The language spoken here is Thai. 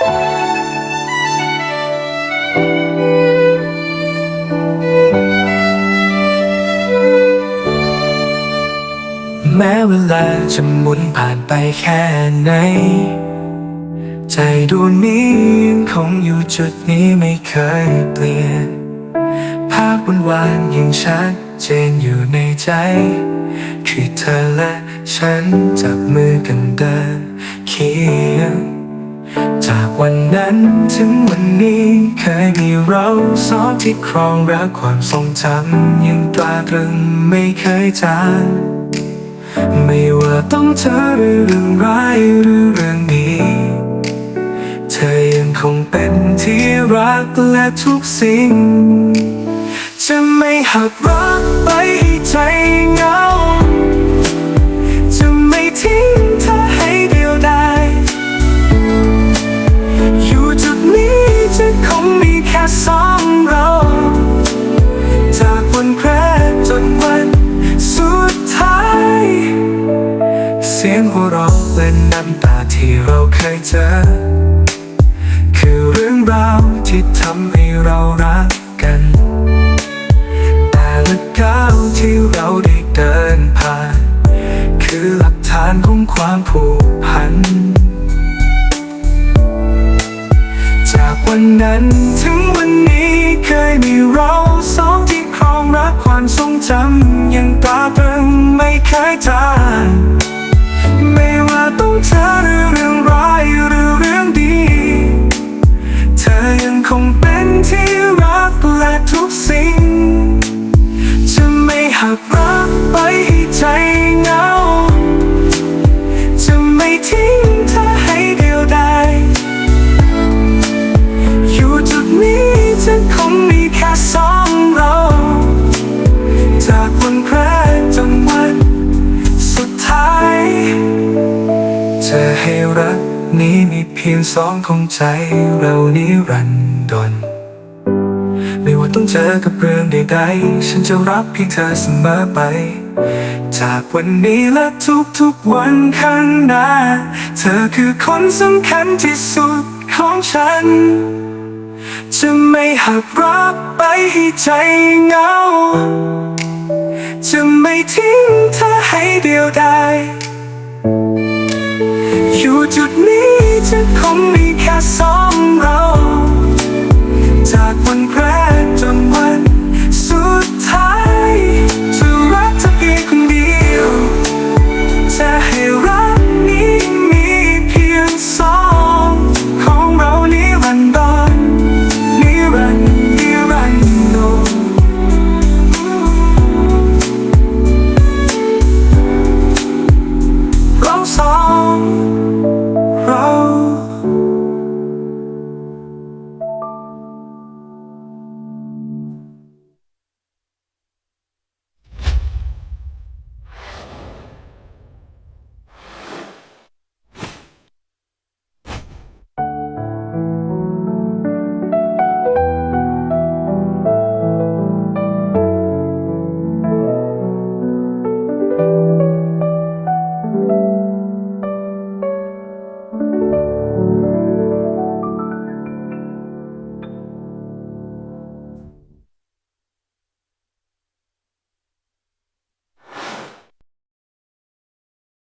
แม้เวลาจะหมุนผ่านไปแค่ไหน ใจดวงนี้ยังคงอยู่จุดนี้ไม่เคยเปลี่ยน ภาพวันวานยังชัดเจนอยู่ในใจ คือเธอและฉันจับมือกันเดินเคียง วันนั้นถึงวันนี้เคยมีเราสองที่ครองรักความทรงจำยังตราตรึงไม่เคยจางไม่ว่าต้องเจอเรื่องร้ายหรือเรื่องดี เธอยังคงเป็นที่รักและทุกสิ่ง จะไม่หักรักไปให้ใจเหงา สองเรา จากวันแรกจนวันสุดท้าย เสียงหัวเราะและน้ำตาที่เราเคยเจอ คือเรื่องราวที่ทำให้เรารักกัน แต่ละก้าวที่เราได้เดินผ่าน คือหลักฐานของความผูกพัน จากวันนั้น ยมีเราสองที่ครองรักความทรงจำยังตราตรึงไม่เคยจางไม่ว่าต้องเจอ จะให้รักนี้มีเพียงสองของใจเรานิรันดรไม่ว่าต้องเจอกับเรื่องใดๆ ฉันจะรักเพียงเธอเสมอไป จากวันนี้และทุกๆวันข้างหน้า เธอคือคนสำคัญที่สุดของฉัน จะไม่หักรักไปให้ใจเหงา จะไม่ทิ้งเธอให้เดียวดาย อยู่จุดนี้จะคงมีแค่สองเรา จากวันแรก